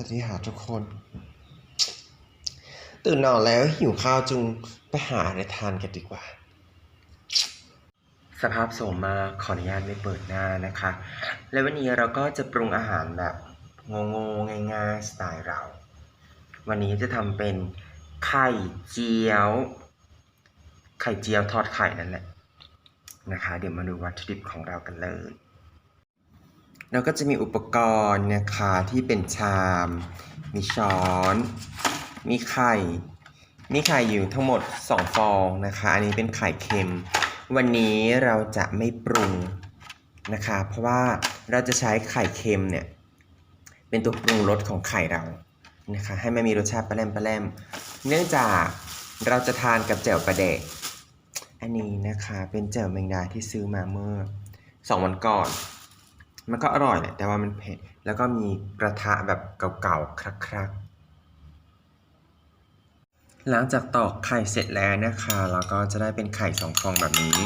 วัสดีค่ะทุกคน ตื่นนอนแล้วหิวข้าวจึงไปหาอะไรทานกันดีกว่า สภาพโสมมาขออนุญาตไม่เปิดหน้านะคะ และวันนี้เราก็จะปรุงอาหารแบบงงๆง่ายๆสไตล์เรา วันนี้จะทำเป็นไข่เจียว ไข่เจียวทอดไข่นั่นแหละนะคะ เดี๋ยวมาดูวัตถุดิบของเรากันเลย แล้วก็จะมีอุปกรณ์นะคะที่เป็นชาม มีช้อน มีไข่ มีไข่อยู่ทั้งหมด 2 ฟองนะคะ อันนี้เป็นไข่เค็ม วันนี้เราจะไม่ปรุงนะคะ เพราะว่าเราจะใช้ไข่เค็มเนี่ยเป็นตัวปรุงรสของไข่เรานะคะ ให้มันมีรสชาติปลาแรมปลาแรมเนื่องจากเราจะทานกับแจ่วปลาแดกอันนี้นะคะเป็นแจ่วแมงดาที่ซื้อมาเมื่อสองวันก่อน มันก็อร่อยแหละแต่ว่ามันเผ็ดแล้วก็มีกระทะแบบเก่าๆครักๆ หลังจากตอกไข่เสร็จแล้วนะคะเราก็จะได้เป็นไข่สองฟองแบบนี้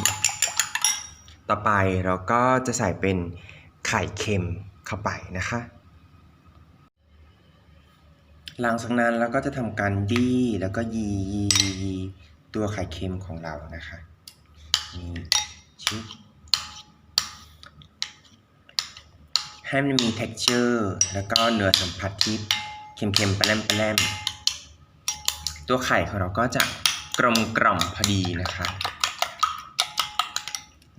ต่อไปเราก็จะใส่เป็นไข่เค็มเข้าไปนะคะ หลังจากนั้นเราก็จะทำการบี้แล้วก็ยียียียีตัวไข่เค็มของเรานะคะนี่ชิ ให้มันมี texture แล้วก็เนื้อสัมผัสที่เค็มๆปลาแปลาแรมตัวไข่ของเราก็จะกลมกล่อมพอดีนะคะ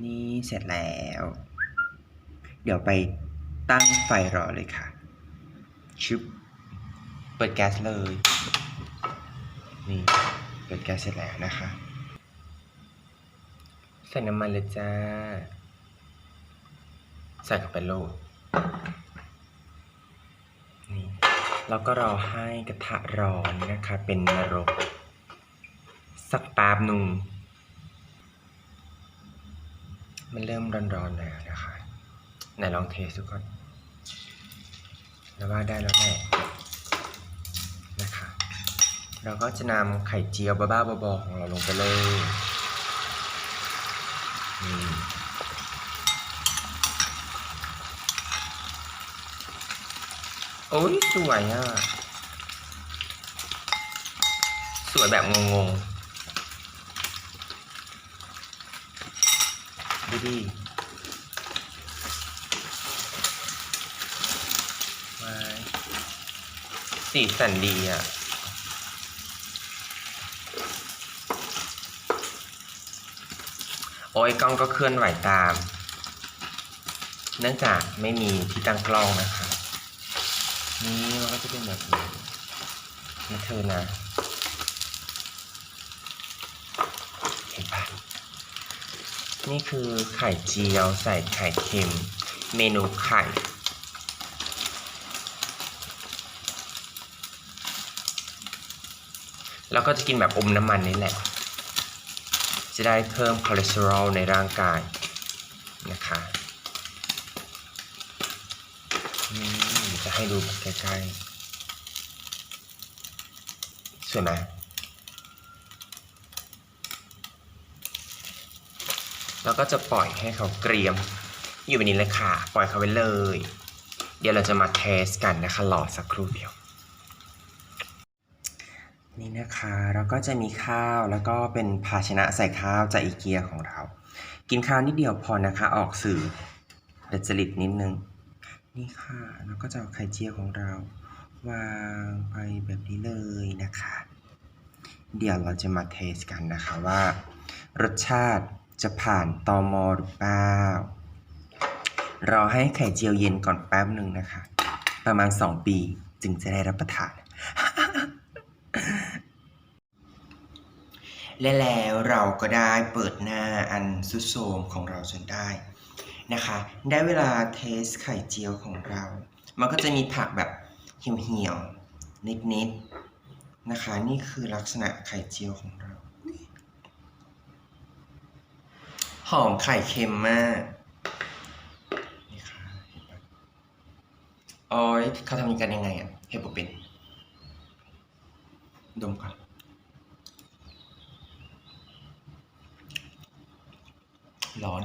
นี่เสร็จแล้ว เดี๋ยวไปตั้งไฟรอเลยค่ะชุบเปิดแก๊สเลย นี่เปิดแก๊สเสร็จแล้วนะคะ ใส่น้ำมันเลยจ้า ใส่เข้าไปโลดนี่ แล้วก็รอให้กระทะร้อนนะคะ เป็นนรก สักแป๊บหนึ่งมันเริ่มร้อนๆแล้วนะคะไหนลองเทสดูก่อนแล้วว่าได้แล้วแหละนะคะ เราก็จะนำไข่เจียวบ้าๆบอๆของเราลงไปเลยนี่ โอ้ยสวยอะ สวยแบบงงๆ ดูดิว้าสีสันดีอะโอ้ยกล้องก็เคลื่อนไหวตาม เนื่องจากไม่มีที่ตั้งกล้องนะคะ มันก็จะเป็นแบบนี้นี่เธอนะเห็นปะนี่คือไข่เจียวใส่ไข่เค็ม เมนูไข่แล้วก็จะกินแบบอมน้ำมันนี่แหละ จะได้เพิ่มคอเลสเตอรอลในร่างกายนะคะนี่จะให้ดูใกล้ๆ สวยไหมแล้วก็จะปล่อยให้เขาเกรียม อยู่แบบนี้เลยค่ะ ปล่อยเขาไว้เลย เดี๋ยวเราจะมาเทสกันนะคะรอสักครู่เดียว นี่นะคะเราก็จะมีข้าวแล้วก็เป็นภาชนะใส่ข้าวจากอีเกียของเรา กินข้าวนิดเดียวพอนะคะ ออกสื่อดัดจริตนิดนึง นี่ค่ะ แล้วก็จะเอาไข่เจียวของเรา วางไปแบบนี้เลยนะคะ เดี๋ยวเราจะมาเทสกันนะคะว่า รสชาติจะผ่านตอมอหรือเปล่ารอให้ไข่เจียวเย็นก่อนแป๊บหนึ่งนะคะ ประมาณ 2 ปีจึงจะได้รับประทาน และแล้วเราก็ได้เปิดหน้าอันสุดโทมของเราจนได้นะคะ ได้เวลาเทสไข่เจียวของเรา มันก็จะมีผักแบบ เหี่ยวๆนิดๆนะคะ นี่คือลักษณะไข่เจียวของเรา หอมไข่เค็มมากนี่ค่ะเห็นปะอ๋อยเขาทำกันยังไงอะเฮปเป็นดมก่อนร้อน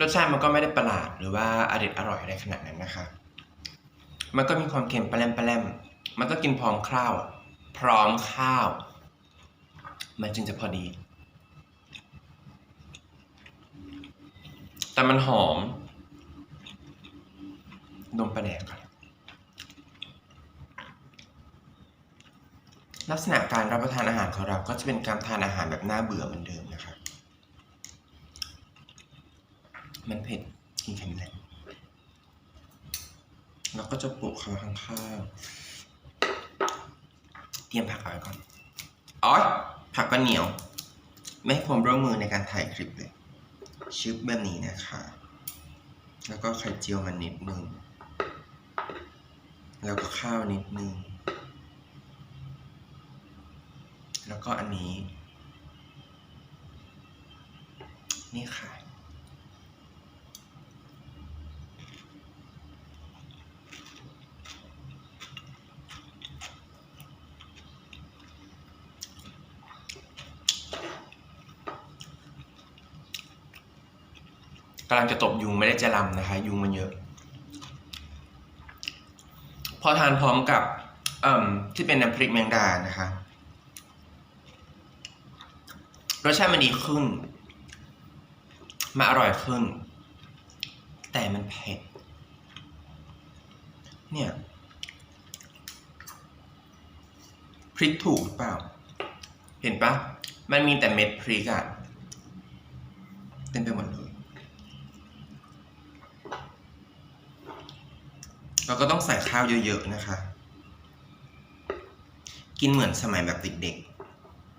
รสชาติมันก็ไม่ได้ประหลาดหรือว่าอร่อยอร่อยอะไรขนาดนั้นนะคะ มันก็มีความเค็มปลาแรมปลมมันก็กินพร้อมข้าวพร้อมข้าว มันจึงจะพอดี แต่มันหอมนมปลาแดกครับลักษณะการรับประทานอาหารของเราก็จะเป็นการทานอาหารแบบน่าเบื่อเหมือนเดิมนะครับ มันเผ็ดกินเค็มแรงแล้วก็จะปลูกเขาข้างๆเตรียมผักเอาไว้ก่อนอ๋อผักก็เหนียว ไม่ให้ความร่วมมือในการถ่ายคลิปเลยชึบแบบนี้นะคะ แล้วก็ไข่เจียวมันนิดนึง แล้วก็ข้าวนิดนึง แล้วก็อันนี้ นี่ค่ะ กำลังจะตบยุงไม่ได้จะลำนะคะ ยุงมันเยอะ พอทานพร้อมกับที่เป็นน้ำพริกแมงดานะคะรสชาติมันดีขึ้น มาอร่อยขึ้น แต่มันเผ็ด เนี่ย พริกถูกหรือเปล่า เห็นปะ มันมีแต่เม็ดพริกอะเต็มไปหมดเลย เราก็ต้องใส่ข้าวเยอะๆนะคะ กินเหมือนสมัยแบบเด็ก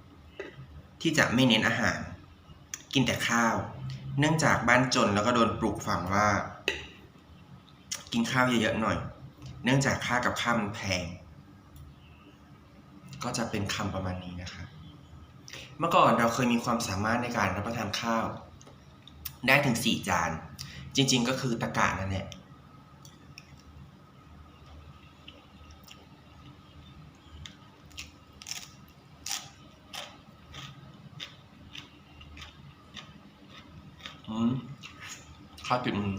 ๆ ที่จะไม่เน้นอาหาร กินแต่ข้าว เนื่องจากบ้านจนแล้วก็โดนปลูกฝังว่า กินข้าวเยอะๆหน่อย เนื่องจากค่ากับข้าวมันแพง ก็จะเป็นคำประมาณนี้นะคะเมื่อก่อนเราเคยมีความสามารถในการรับประทานข้าว ได้ถึงสี่จาน จริง ๆ ก็คือตะกะนั่นแหละ อืมข้าวติดมือ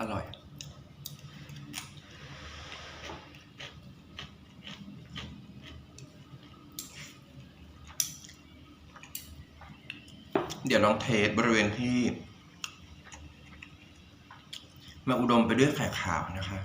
อร่อย เดี๋ยวลองเทสบริเวณที่ มาอุดมไปด้วยไข่ขาวนะคะ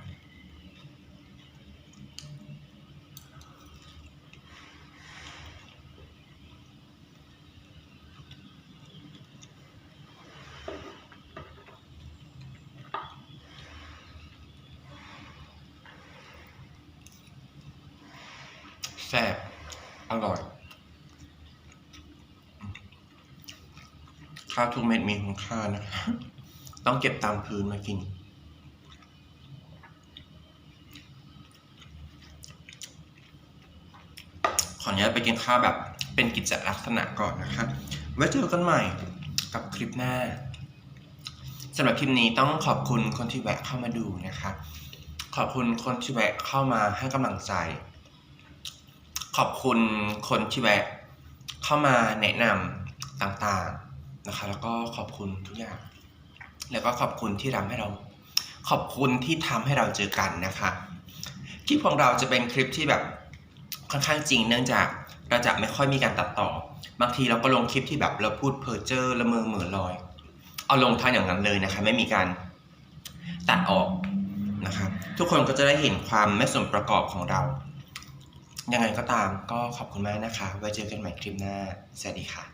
แซ่บ อร่อย ข้าวทุกเม็ดมีคุณค่านะคะต้องเก็บตามพื้นมากิน อนุญาตไปกินข้าวแบบเป็นกิจลักษณะก่อนนะคะไว้เจอกันใหม่กับคลิปหน้าสำหรับคลิปนี้ต้องขอบคุณคนที่แวะเข้ามาดูนะคะขอบคุณคนที่แวะเข้ามาให้กำลังใจ ขอบคุณคนที่แวะเข้ามาแนะนำต่างๆนะคะ แล้วก็ขอบคุณทุกอย่าง แล้วก็ขอบคุณที่ทำให้เรา ขอบคุณที่ทำให้เราเจอกันนะคะคลิปของเราจะเป็นคลิปที่แบบ ค่อนข้างจริงเนื่องจากเราจะไม่ค่อยมีการตัดต่อ บางทีเราก็ลงคลิปที่แบบเราพูดเพ้อเจ้อละเมอเหมือลอย เอาลงท่าอย่างนั้นเลยนะคะ ไม่มีการตัดออกนะครับทุกคนก็จะได้เห็นความไม่สมประกอบของเรา ยังไงก็ตามก็ขอบคุณมากนะคะ ไว้เจอกันใหม่คลิปหน้า สวัสดีค่ะ